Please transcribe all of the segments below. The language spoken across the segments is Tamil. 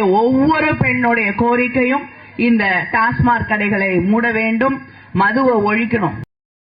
ஒவ்வொரு பெண்ணுடைய கோரிக்கையும் இந்த டாஸ்மாக் கடைகளை மூட வேண்டும் மதுவை ஒழிக்கணும்.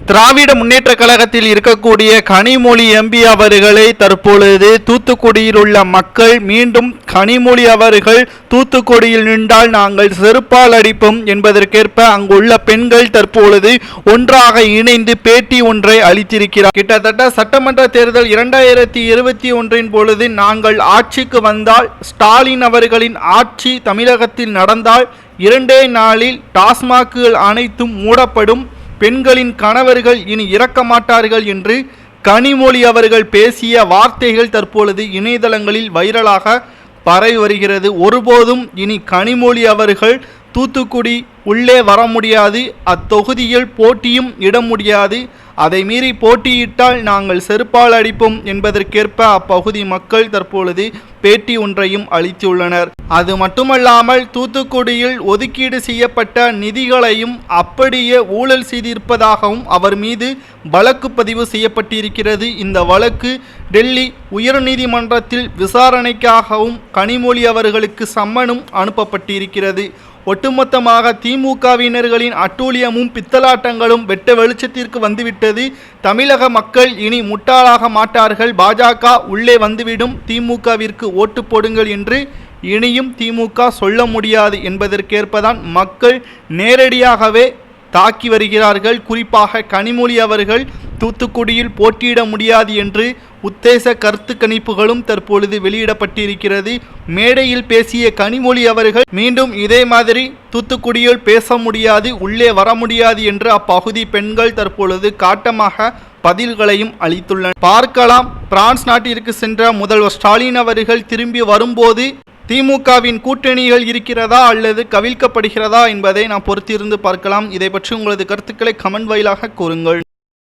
திராவிட முன்னேற்ற கழகத்தில் இருக்கக்கூடிய கனிமொழி எம்பி அவர்களை தற்பொழுது தூத்துக்குடியில் உள்ள மக்கள் மீண்டும் கனிமொழி அவர்கள் தூத்துக்குடியில் நின்றால் நாங்கள் செருப்பால் அடிப்போம் என்பதற்கேற்ப அங்குள்ள பெண்கள் தற்பொழுது ஒன்றாக இணைந்து பேட்டி ஒன்றை அளித்திருக்கிறார். கிட்டத்தட்ட சட்டமன்ற தேர்தல் இரண்டாயிரத்தி இருபத்தி ஒன்றின் பொழுது நாங்கள் ஆட்சிக்கு வந்தால் ஸ்டாலின் அவர்களின் ஆட்சி தமிழகத்தில் நடந்தால் இரண்டே நாளில் டாஸ்மாக்குகள் அனைத்தும் மூடப்படும். பெண்களின் கணவர்கள் இனி இறக்க மாட்டார்கள் என்று கனிமொழி அவர்கள் பேசிய வார்த்தைகள் தற்பொழுது இணையதளங்களில் வைரலாக பரவி வருகிறது. ஒருபோதும் இனி கனிமொழி அவர்கள் தூத்துக்குடி உள்ளே வர முடியாது. அத்தொகுதியில் போட்டியும் இட முடியாது. அதை மீறி போட்டியிட்டால் நாங்கள் செருப்பால் அடிப்போம் என்பதற்கேற்ப அப்பகுதி மக்கள் தற்பொழுது பேட்டி ஒன்றையும் அளித்துள்ளனர். அது மட்டுமல்லாமல் தூத்துக்குடியில் ஒதுக்கீடு செய்யப்பட்ட நிதிகளையும் அப்படியே ஊழல் செய்திருப்பதாகவும் அவர் மீது வழக்கு பதிவு செய்யப்பட்டிருக்கிறது. இந்த வழக்கு டெல்லி உயர்நீதிமன்றத்தில் விசாரணைக்காகவும் கனிமொழி அவர்களுக்கு சம்மனும் அனுப்பப்பட்டிருக்கிறது. ஒட்டுமொத்தமாக திமுகவினர்களின் அட்டூழியமும் பித்தலாட்டங்களும் வெட்ட வெளிச்சத்திற்கு வந்துவிட்டது. தமிழக மக்கள் இனி முட்டாளாக மாட்டார்கள். பாஜக உள்ளே வந்துவிடும். திமுகவிற்கு ஓட்டு போடுங்கள் என்று இனியும் திமுக சொல்ல முடியாது என்பதற்கேற்பதான் மக்கள் நேரடியாகவே தாக்கி வருகிறார்கள். குறிப்பாக கனிமொழி அவர்கள் தூத்துக்குடியில் போட்டியிட முடியாது என்று உத்தேச கருத்து கணிப்புகளும் தற்பொழுது வெளியிடப்பட்டிருக்கிறது. மேடையில் பேசிய கனிமொழி அவர்கள் மீண்டும் இதே மாதிரி தூத்துக்குடியில் பேச முடியாது உள்ளே வர முடியாது என்று அப்பகுதி பெண்கள் தற்பொழுது காட்டமாக பதில்களையும் அளித்துள்ளனர். பார்க்கலாம். பிரான்ஸ் நாட்டிற்கு சென்ற முதல்வர் ஸ்டாலின் அவர்கள் திரும்பி வரும்போது திமுகவின் கூட்டணிகள் இருக்கிறதா அல்லது கவிழ்க்கப்படுகிறதா என்பதை நாம் பொறுத்திருந்து பார்க்கலாம். இதை பற்றி உங்களது கருத்துக்களை கமெண்ட் வாயிலாக கூறுங்கள்.